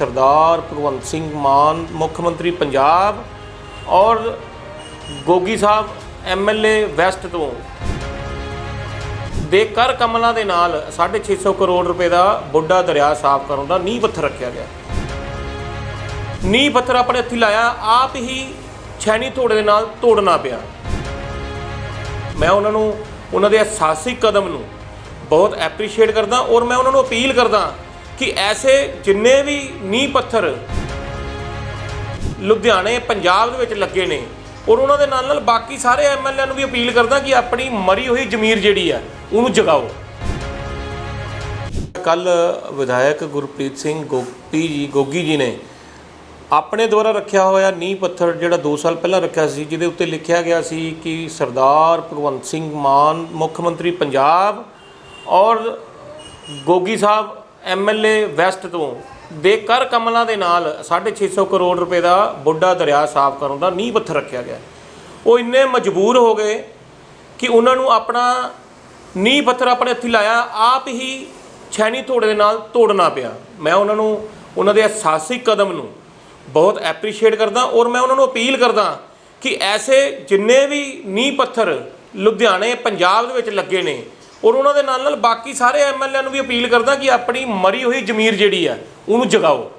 ਸਰਦਾਰ ਭਗਵੰਤ ਸਿੰਘ ਮਾਨ, ਮੁੱਖ ਮੰਤਰੀ ਪੰਜਾਬ ਔਰ ਗੋਗੀ ਸਾਹਿਬ ਐਮਐਲਏ ਵੈਸਟ ਤੋਂ। ਦੇ ਕਰ ਕਮਲਾਂ ਦੇ ਨਾਲ 650 ਕਰੋੜ ਰੁਪਏ ਦਾ ਬੁੱਢਾ ਦਰਿਆ ਸਾਫ਼ ਕਰਨ ਦਾ ਨੀਂਹ ਪੱਥਰ ਰੱਖਿਆ ਗਿਆ। ਨੀਂਹ ਪੱਥਰ ਆਪਣੇ ਹੱਥੀ ਲਾਇਆ, ਆਪ ਹੀ ਛੈਣੀ ਤੋੜੇ ਦੇ ਨਾਲ ਤੋੜਨਾ ਪਿਆ। ਮੈਂ ਉਹਨਾਂ ਨੂੰ, ਉਹਨਾਂ ਦੇ ਅਹਿਸਾਸਿਕ ਕਦਮ ਨੂੰ ਬਹੁਤ ਐਪਰੀਸ਼ੀਏਟ ਕਰਦਾ ਔਰ ਮੈਂ ਉਹਨਾਂ ਨੂੰ ਅਪੀਲ ਕਰਦਾ ਕਿ ਐਸੇ ਜਿੰਨੇ ਵੀ ਨੀਂਹ ਪੱਥਰ ਲੁਧਿਆਣੇ, ਪੰਜਾਬ ਦੇ ਵਿੱਚ ਲੱਗੇ ਨੇ, ਔਰ ਉਹਨਾਂ ਦੇ ਨਾਲ ਨਾਲ ਬਾਕੀ ਸਾਰੇ ਐਮਐਲਏ ਨੂੰ ਵੀ ਅਪੀਲ ਕਰਦਾ ਕਿ ਆਪਣੀ ਮਰੀ ਹੋਈ ਜ਼ਮੀਰ ਜਿਹੜੀ ਹੈ ਉਹਨੂੰ ਜਗਾਓ। ਕੱਲ ਵਿਧਾਇਕ ਗੁਰਪ੍ਰੀਤ ਸਿੰਘ ਗੋਪੀ ਜੀ, ਗੋਗੀ ਜੀ ਨੇ ਆਪਣੇ ਦੁਆਰਾ ਰੱਖਿਆ ਹੋਇਆ ਨੀਂਹ ਪੱਥਰ ਜਿਹੜਾ 2 ਸਾਲ ਪਹਿਲਾਂ ਰੱਖਿਆ ਸੀ, ਜਿਹਦੇ ਉੱਤੇ ਲਿਖਿਆ ਗਿਆ ਸੀ ਕਿ ਸਰਦਾਰ ਭਗਵੰਤ ਸਿੰਘ ਮਾਨ, ਮੁੱਖ ਮੰਤਰੀ ਪੰਜਾਬ ਔਰ ਗੋਗੀ ਸਾਹਿਬ ਐਮਐਲਏ ਵੈਸਟ ਤੋਂ ਦੇ ਕਰ ਕਮਲਾਂ ਦੇ ਨਾਲ 650 ਕਰੋੜ ਰੁਪਏ ਦਾ ਬੁੱਢਾ ਦਰਿਆ ਸਾਫ਼ ਕਰਨ ਦਾ ਨੀਂਹ ਪੱਥਰ ਰੱਖਿਆ ਗਿਆ। ਉਹ ਇੰਨੇ ਮਜਬੂਰ ਹੋ ਗਏ ਕਿ ਉਹਨਾਂ ਨੂੰ ਆਪਣਾ ਨੀਂਹ ਪੱਥਰ ਆਪਣੇ ਹੱਥੀ ਲਾਇਆ, ਆਪ ਹੀ ਛੈਣੀ ਤੋੜੇ ਦੇ ਨਾਲ ਤੋੜਨਾ ਪਿਆ। ਮੈਂ ਉਹਨਾਂ ਨੂੰ, ਉਹਨਾਂ ਦੇ ਅਹਿਸਾਸਿਕ ਕਦਮ ਨੂੰ ਬਹੁਤ ਐਪਰੀਸ਼ੀਏਟ ਕਰਦਾ ਔਰ ਮੈਂ ਉਹਨਾਂ ਨੂੰ ਅਪੀਲ ਕਰਦਾ ਕਿ ਐਸੇ ਜਿੰਨੇ ਵੀ ਨੀਂਹ ਪੱਥਰ ਲੁਧਿਆਣੇ, ਪੰਜਾਬ ਦੇ ਵਿੱਚ ਲੱਗੇ ਨੇ ਔਰ ਉਹਨਾਂ ਦੇ ਨਾਲ ਨਾਲ ਬਾਕੀ ਸਾਰੇ ਐਮਐਲਏ ਨੂੰ ਵੀ ਅਪੀਲ ਕਰਦਾ ਕਿ ਆਪਣੀ ਮਰੀ ਹੋਈ ਜ਼ਮੀਰ ਜਿਹੜੀ ਹੈ ਉਹਨੂੰ ਜਗਾਓ।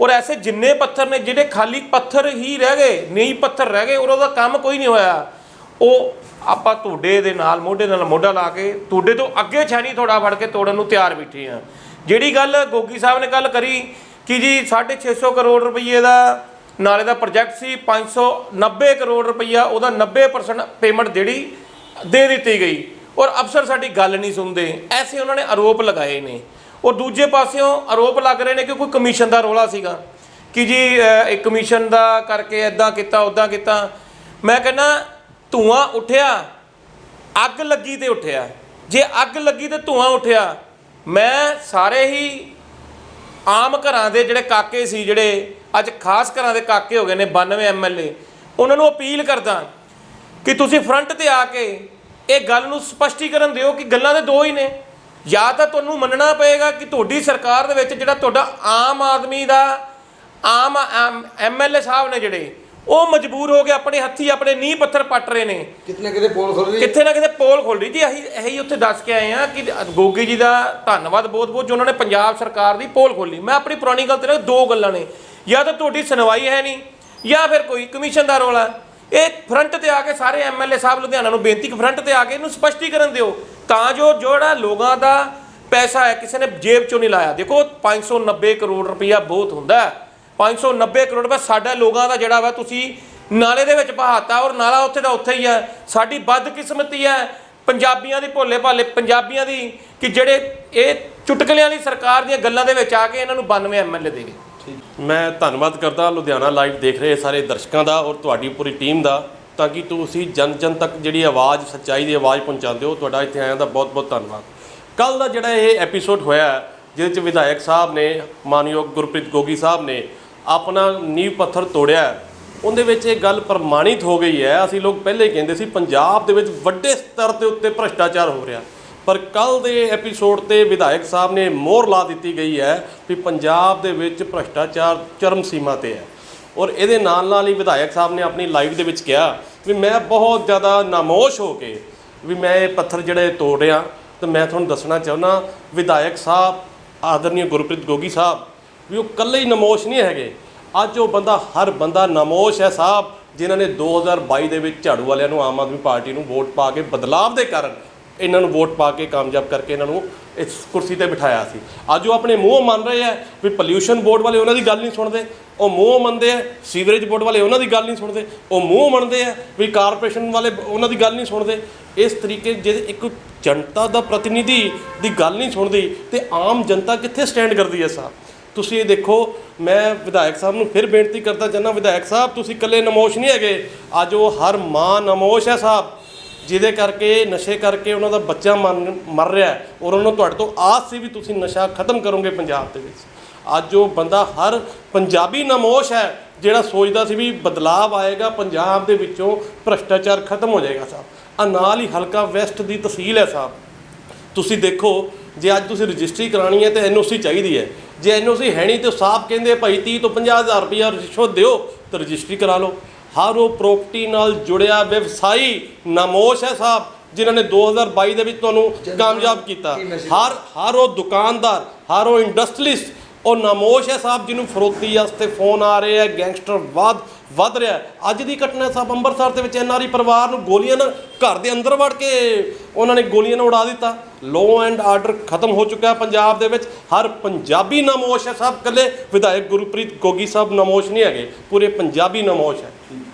ਔਰ ਐਸੇ ਜਿੰਨੇ ਪੱਥਰ ਨੇ, ਜਿਹੜੇ ਖਾਲੀ ਪੱਥਰ ਹੀ ਰਹਿ ਗਏ, ਨੀਂਹ ਪੱਥਰ ਰਹਿ ਗਏ ਔਰ ਉਹਦਾ ਕੰਮ ਕੋਈ ਨਹੀਂ ਹੋਇਆ। ਉਹ ਆਪਾਂ ਤੁਹਾਡੇ ਦੇ ਨਾਲ, ਮੋਢੇ ਨਾਲ ਮੋਢਾ ਲਾ ਕੇ, ਤੁਹਾਡੇ ਤੋਂ ਅੱਗੇ ਛੈਣੀ ਥੋੜਾ ਫੜ ਕੇ ਤੋੜਨ ਨੂੰ ਤਿਆਰ ਬੈਠੇ ਆ। ਜਿਹੜੀ ਗੱਲ ਗੋਗੀ ਸਾਹਿਬ ਨੇ ਗੱਲ ਕਰੀ ਕਿ ਜੀ 650 ਕਰੋੜ ਰੁਪਏ ਦਾ ਨਾਲੇ ਦਾ ਪ੍ਰੋਜੈਕਟ ਸੀ 590 ਕਰੋੜ ਰੁਪਈਆ ਉਹਦਾ 90% ਪੇਮੈਂਟ ਜਿਹੜੀ ਦੇ ਦਿੱਤੀ ਗਈ। ਔਰ ਅਫਸਰ ਸਾਡੀ ਗੱਲ ਨਹੀਂ ਸੁਣਦੇ। ਐਸੇ ਉਹਨਾਂ ਨੇ ਆਰੋਪ ਲਗਾਏ ਨੇ। ਔਰ ਦੂਜੇ ਪਾਸਿਓਂ ਆਰੋਪ ਲੱਗ ਰਹੇ ਨੇ ਕਿ ਕੋਈ ਕਮਿਸ਼ਨ ਦਾ ਰੋਲਾ ਸੀਗਾ। ਕਿ ਜੀ ਅਹ, ਇਹ ਕਮਿਸ਼ਨ ਦਾ ਕਰਕੇ ਐਦਾਂ ਕੀਤਾ ਉਦਾਂ ਕੀਤਾ। ਮੈਂ ਕਹਿੰਦਾ ਧੂਆਂ ਉੱਠਿਆ ਅੱਗ ਲੱਗੀ ਤੇ ਉੱਠਿਆ। ਜੇ ਅੱਗ ਲੱਗੀ ਤੇ ਧੂਆਂ ਉੱਠਿਆ ਮੈਂ ਸਾਰੇ ਹੀ ਆਮ ਘਰਾਂ ਦੇ ਜਿਹੜੇ ਕਾਕੇ ਸੀ ਜਿਹੜੇ ਅੱਜ ਖਾਸ ਘਰਾਂ ਦੇ ਕਾਕੇ ਹੋ ਗਏ ਨੇ 92 ਐਮਐਲਏ ਉਹਨਾਂ ਨੂੰ ਅਪੀਲ ਕਰਦਾ ਕਿ ਤੁਸੀਂ ਫਰੰਟ ਤੇ ਆ ਕੇ ਇਹ ਗੱਲ ਨੂੰ ਸਪਸ਼ਟੀਕਰਨ ਦਿਓ ਕਿ ਗੱਲਾਂ ਦੇ ਦੋ ਹੀ ਨੇ। ਜਾਂ ਤਾਂ ਤੁਹਾਨੂੰ ਮੰਨਣਾ ਪਏਗਾ ਕਿ ਤੁਹਾਡੀ ਸਰਕਾਰ ਦੇ ਵਿੱਚ ਜਿਹੜਾ ਤੁਹਾਡਾ ਆਮ ਆਦਮੀ ਦਾ ਆਮ ਐਮਐਲਏ ਸਾਹਿਬ ਨੇ ਜਿਹੜੇ ਉਹ ਮਜਬੂਰ ਹੋ ਕੇ ਆਪਣੇ ਹੱਥੀ ਆਪਣੇ ਨੀਂਹ ਪੱਥਰ ਪੱਟ ਰਹੇ ਨੇ। ਕਿਤਨੇ ਕਿਤੇ ਪੋਲ ਖੁੱਲ ਰਹੀ ਕਿੱਥੇ ਨਾ ਕਿਤੇ ਪੋਲ ਖੁੱਲ ਰਹੀ ਜੀ। ਅਸੀਂ ਇਹੀ ਉੱਥੇ ਦੱਸ ਕੇ ਆਏ ਆ ਕਿ ਗੋਗੀ ਜੀ ਦਾ ਧੰਨਵਾਦ ਬਹੁਤ ਬਹੁਤ ਜੋ ਉਹਨਾਂ ਨੇ ਪੰਜਾਬ ਸਰਕਾਰ ਦੀ ਪੋਲ ਖੋਲੀ ਮੈਂ ਆਪਣੀ ਪੁਰਾਣੀ ਗੱਲ ਤੇ ਨਾ ਦੋ ਗੱਲਾਂ ਨੇ। ਜਾਂ ਤਾਂ ਤੁਹਾਡੀ ਸੁਣਵਾਈ ਹੈ ਨਹੀਂ ਜਾਂ ਫਿਰ ਕੋਈ ਕਮਿਸ਼ਨ ਦਾ ਰੋਲਾ। ਇਹ ਫਰੰਟ ਤੇ ਆ ਕੇ ਸਾਰੇ ਐਮਐਲਏ ਸਾਹਿਬ ਲੁਧਿਆਣਾ ਨੂੰ ਬੇਨਤੀ ਕਿ ਫਰੰਟ ਤੇ ਆ ਕੇ ਇਹਨੂੰ ਸਪਸ਼ਟੀਕਰਨ ਦਿਓ, ਤਾਂ ਜੋ ਜਿਹੜਾ ਲੋਕਾਂ ਦਾ ਪੈਸਾ ਹੈ, ਕਿਸੇ ਨੇ ਜੇਬ ਚੋਂ ਨਹੀਂ ਲਾਇਆ। ਦੇਖੋ 590 ਕਰੋੜ ਰੁਪਈਆ ਬਹੁਤ ਹੁੰਦਾ ਹੈ। 590 ਕਰੋੜ ਰੁਪਇਆ ਸਾਡਾ ਲੋਕਾਂ ਦਾ ਜਿਹੜਾ ਵਾ, ਤੁਸੀਂ ਨਾਲੇ ਦੇ ਵਿੱਚ ਬਹਾਤਾ ਔਰ ਨਾਲਾ ਉੱਥੇ ਦਾ ਉੱਥੇ ਹੀ ਹੈ। ਸਾਡੀ ਬਦਕਿਸਮਤੀ ਹੈ। ਪੰਜਾਬੀਆਂ ਦੀ ਭੋਲੇ ਭਾਲੇ ਪੰਜਾਬੀਆਂ ਦੀ ਕਿ ਜਿਹੜੇ ਇਹ ਚੁਟਕਲਿਆਂ ਦੀ ਸਰਕਾਰ ਦੀਆਂ ਗੱਲਾਂ ਦੇ ਵਿੱਚ ਆ ਕੇ ਇਹਨਾਂ ਨੂੰ 92 ਐਮਐਲਏ ਦੇ ਗਏ। ਮੈਂ ਧੰਨਵਾਦ ਕਰਦਾ ਲੁਧਿਆਣਾ ਲਾਈਵ ਦੇਖ ਰਹੇ ਸਾਰੇ ਦਰਸ਼ਕਾਂ ਦਾ ਔਰ ਤੁਹਾਡੀ ਪੂਰੀ ਟੀਮ ਦਾ, ਤਾਂ ਕਿ ਤੁਸੀਂ ਜਨ ਜਨ ਤੱਕ ਜਿਹੜੀ ਆਵਾਜ਼, ਸੱਚਾਈ ਦੀ ਆਵਾਜ਼ ਪਹੁੰਚਾਉਂਦੇ ਹੋ, ਤੁਹਾਡਾ ਇੱਥੇ ਆਇਆਂ ਦਾ ਬਹੁਤ ਬਹੁਤ ਧੰਨਵਾਦ। ਕੱਲ ਦਾ ਜਿਹੜਾ ਇਹ ਐਪੀਸੋਡ ਹੋਇਆ ਜਿਹਦੇ ਚ ਵਿਧਾਇਕ ਸਾਹਿਬ ਨੇ, ਮਾਨਯੋਗ ਗੁਰਪ੍ਰੀਤ ਗੋਗੀ ਸਾਹਿਬ ਨੇ ਆਪਣਾ ਨੀਂਹ ਪੱਥਰ ਤੋੜਿਆ ਉਹਦੇ ਵਿੱਚ ਇਹ ਗੱਲ ਪ੍ਰਮਾਣਿਤ ਹੋ ਗਈ ਹੈ। ਅਸੀਂ ਲੋਕ ਪਹਿਲੇ ਕਹਿੰਦੇ ਸੀ, ਪੰਜਾਬ ਦੇ ਵਿੱਚ ਵੱਡੇ ਸਤਰ ਦੇ ਉੱਤੇ ਭ੍ਰਸ਼ਟਾਚਾਰ ਹੋ ਰਿਹਾ। ਪਰ ਕੱਲ ਦੇ ਐਪੀਸੋਡ ਤੇ ਵਿਧਾਇਕ ਸਾਹਿਬ ਨੇ ਮੋਹਰ ਲਾ ਦਿੱਤੀ ਗਈ ਹੈ ਵੀ ਪੰਜਾਬ ਦੇ ਵਿੱਚ ਭ੍ਰਸ਼ਟਾਚਾਰ ਚਰਮ ਸੀਮਾ ਤੇ ਹੈ। ਔਰ ਇਹਦੇ ਨਾਲ ਨਾਲ ਹੀ ਵਿਧਾਇਕ ਸਾਹਿਬ ਨੇ ਆਪਣੀ ਲਾਈਵ ਦੇ ਵਿੱਚ ਕਿਹਾ ਵੀ ਮੈਂ ਬਹੁਤ ਜ਼ਿਆਦਾ ਨਾਮੋਸ਼ ਹੋ ਕੇ ਵੀ ਮੈਂ ਇਹ ਪੱਥਰ ਜਿਹੜੇ ਤੋੜ ਰਿਹਾ, ਤੇ ਮੈਂ ਤੁਹਾਨੂੰ ਦੱਸਣਾ ਚਾਹੁੰਦਾ, ਵਿਧਾਇਕ ਸਾਹਿਬ ਆਦਰਨੀय ਗੁਰਪ੍ਰੀਤ ਗੋਗੀ ਸਾਹਿਬ, ਵੀ ਉਹ ਇਕੱਲੇ ਹੀ ਨਮੋਸ਼ ਨਹੀਂ ਹੈਗੇ। ਅੱਜ ਉਹ ਬੰਦਾ, ਹਰ ਬੰਦਾ ਨਮੋਸ਼ ਹੈ ਸਾਹਿਬ, ਜਿਨ੍ਹਾਂ ਨੇ 2022 ਦੇ ਵਿੱਚ ਝਾੜੂ ਵਾਲਿਆਂ ਨੂੰ ਆਮ ਆਦਮੀ ਪਾਰਟੀ ਨੂੰ ਵੋਟ ਪਾ ਕੇ ਬਦਲਾਵ ਦੇ ਕਾਰਨ ਇਹਨਾਂ ਨੂੰ ਵੋਟ ਪਾ ਕੇ ਕਾਮਯਾਬ ਕਰਕੇ ਇਹਨਾਂ ਨੂੰ ਇਸ ਕੁਰਸੀ ਤੇ ਬਿਠਾਇਆ ਸੀ। ਅੱਜ ਉਹ ਆਪਣੇ ਮੂੰਹ ਮੰਨ ਰਹੇ ਆ ਵੀ ਪੋਲਿਊਸ਼ਨ ਬੋਰਡ ਵਾਲੇ ਉਹਨਾਂ ਦੀ ਗੱਲ ਨਹੀਂ ਸੁਣਦੇ। ਉਹ ਮੂੰਹ ਮੰਨਦੇ ਆ ਸੀਵਰੇਜ ਬੋਰਡ ਵਾਲੇ ਉਹਨਾਂ ਦੀ ਗੱਲ ਨਹੀਂ ਸੁਣਦੇ। ਉਹ ਮੂੰਹ ਮੰਨਦੇ ਆ ਵੀ ਕਾਰਪੋਰੇਸ਼ਨ ਵਾਲੇ ਉਹਨਾਂ ਦੀ ਗੱਲ ਨਹੀਂ ਸੁਣਦੇ। ਇਸ ਤਰੀਕੇ ਜੇ ਇੱਕ ਜਨਤਾ ਦਾ ਪ੍ਰਤੀਨਿਧੀ ਦੀ ਗੱਲ ਨਹੀਂ ਸੁਣਦੀ, ਤੇ ਆਮ ਜਨਤਾ ਕਿੱਥੇ ਸਟੈਂਡ ਕਰਦੀ ਹੈ ਸਾਹਿਬ ਤੁਸੀਂ ਇਹ ਦੇਖੋ, ਮੈਂ ਵਿਧਾਇਕ ਸਾਹਿਬ ਨੂੰ ਫਿਰ ਬੇਨਤੀ ਕਰਦਾ ਚਾਹੁੰਦਾ, ਵਿਧਾਇਕ ਸਾਹਿਬ, ਤੁਸੀਂ ਇਕੱਲੇ ਨਮੋਸ਼ ਨਹੀਂ ਹੈਗੇ। ਅੱਜ ਉਹ ਹਰ ਮਾਂ ਨਮੋਸ਼ ਹੈ ਸਾਹਿਬ। ਜਿਹਦੇ ਕਰਕੇ ਨਸ਼ੇ ਕਰਕੇ ਉਹਨਾਂ ਦਾ ਬੱਚਾ ਮਰ ਮਰ ਰਿਹਾ ਔਰ ਉਹਨਾਂ ਨੂੰ ਤੁਹਾਡੇ ਤੋਂ ਆਸ ਸੀ ਵੀ ਤੁਸੀਂ ਨਸ਼ਾ ਖਤਮ ਕਰੋਗੇ ਪੰਜਾਬ ਦੇ ਵਿੱਚ। ਅੱਜ ਉਹ ਬੰਦਾ ਹਰ ਪੰਜਾਬੀ ਨਮੋਸ਼ ਹੈ ਜਿਹੜਾ ਸੋਚਦਾ ਸੀ ਵੀ ਬਦਲਾਵ ਆਏਗਾ, ਪੰਜਾਬ ਦੇ ਵਿੱਚੋਂ ਭ੍ਰਸ਼ਟਾਚਾਰ ਖਤਮ ਹੋ ਜਾਏਗਾ ਸਾਹਿਬ ਆ ਨਾਲ ਹੀ ਹਲਕਾ ਵੈਸਟ ਦੀ ਤਹਿਸੀਲ ਹੈ ਸਾਹਿਬ ਤੁਸੀਂ ਦੇਖੋ, ਜੇ ਅੱਜ ਤੁਸੀਂ ਰਜਿਸਟਰੀ ਕਰਾਣੀ ਹੈ ਤੇ ਐਨਓਸੀ ਚਾਹੀਦੀ ਹੈ। ਜੇ ਐਨਓਸੀ ਹੈ ਨਹੀਂ ਤੇ ਸਾਹਿਬ ਕਹਿੰਦੇ ਭਾਈ 30 ਤੋਂ 50000 ਰੁਪਇਆ ਰਿਸ਼ਵਤ ਦਿਓ ਤੇ ਰਜਿਸਟਰੀ ਕਰਾ ਲਓ। ਹਰ ਉਹ ਪ੍ਰਾਪਰਟੀ ਨਾਲ ਜੁੜਿਆ ਵਿਵਸਾਈ ਨਾਮੋਸ਼ ਹੈ ਸਾਹਿਬ ਜਿਨ੍ਹਾਂ ਨੇ 2022 ਦੇ ਵਿੱਚ ਤੁਹਾਨੂੰ ਕਾਮਯਾਬ ਕੀਤਾ। ਹਰ ਹਰ ਉਹ ਦੁਕਾਨਦਾਰ ਹਰ ਉਹ ਇੰਡਸਟਰੀਲਿਸਟ ਉਹ ਨਾਮੋਸ਼ ਹੈ ਸਾਹਿਬ ਜਿਹਨੂੰ ਫਰੋਤੀ ਵਾਸਤੇ ਫੋਨ ਆ ਰਹੇ ਆ ਗੈਂਗਸਟਰ ਵੱਧ ਵੱਧ ਰਿਹਾ ਹੈ। ਅੱਜ ਦੀ ਘਟਨਾ ਸਾਹਿਬ ਅੰਮ੍ਰਿਤਸਰ ਦੇ ਵਿੱਚ ਐਨਆਰਈ ਪਰਿਵਾਰ ਨੂੰ ਗੋਲੀਆਂ ਨਾਲ ਘਰ ਦੇ ਅੰਦਰ ਵੜ ਕੇ ਉਹਨਾਂ ਨੇ ਗੋਲੀਆਂ ਨਾਲ ਉਡਾ ਦਿੱਤਾ। ਲੋ ਐਂਡ ਆਰਡਰ ਖਤਮ ਹੋ ਚੁੱਕਾ ਹੈ ਪੰਜਾਬ ਦੇ ਵਿੱਚ। ਹਰ ਪੰਜਾਬੀ ਨਾਮੋਸ਼ ਹੈ ਸਾਹਿਬ ਕੱਲੇ ਵਿਧਾਇਕ ਗੁਰਪ੍ਰੀਤ ਗੋਗੀ ਸਾਹਿਬ ਨਾਮੋਸ਼ ਨਹੀਂ ਹੈਗੇ ਪੂਰੇ ਪੰਜਾਬੀ ਨਾਮੋਸ਼ ਹੈ।